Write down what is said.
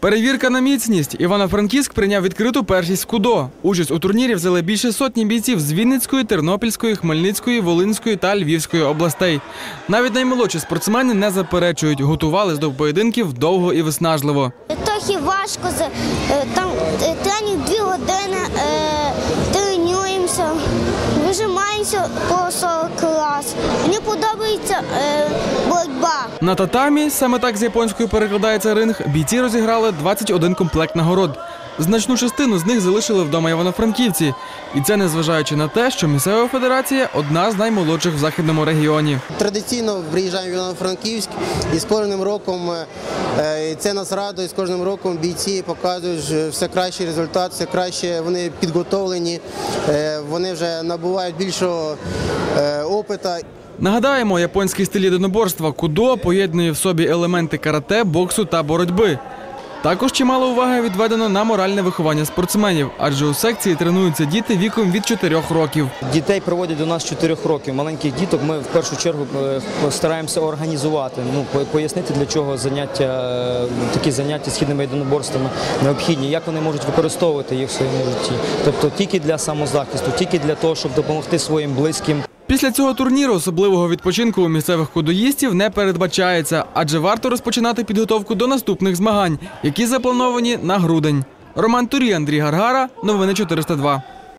Перевірка на міцність. Івано-Франківськ прийняв відкриту першість КУДО. Участь у турнірі взяли більше сотні бійців з Вінницької, Тернопільської, Хмельницької, Волинської та Львівської областей. Навіть наймолодші спортсмени не заперечують, готувались до поєдинків довго і виснажливо. Трохи важко, е, там е, тренінг дві години, е, тренуємося, вижимаємося по 40 раз. Мені подобається боротьба. На татамі, саме так з японською перекладається ринг, бійці розіграли 21 комплект нагород. Значну частину з них залишили вдома івано-франківці. І це незважаючи на те, що місцева федерація одна з наймолодших в західному регіоні. Традиційно приїжджаємо в Івано-Франківськ і з кожним роком е, це нас радує. З кожним роком бійці показують все кращий результат, все краще вони підготовлені, е, вони вже набувають більшого е, опита. Нагадаємо, японський стиль єдиноборства кудо поєднує в собі елементи карате, боксу та боротьби. Також чимало уваги відведено на моральне виховання спортсменів, адже у секції тренуються діти віком від 4 років. Дітей приводять до нас з 4 років. Маленьких діток ми в першу чергу е, стараємося організувати, ну пояснити для чого заняття, е, такі заняття східними єдиноборствами необхідні, як вони можуть використовувати їх в своєму житті. Тобто тільки для самозахисту, тільки для того, щоб допомогти своїм близьким. Після цього турніру особливого відпочинку у місцевих кудоїстів не передбачається, адже варто розпочинати підготовку до наступних змагань, які заплановані на грудень. Роман Турій, Андрій Гаргара, новини 402.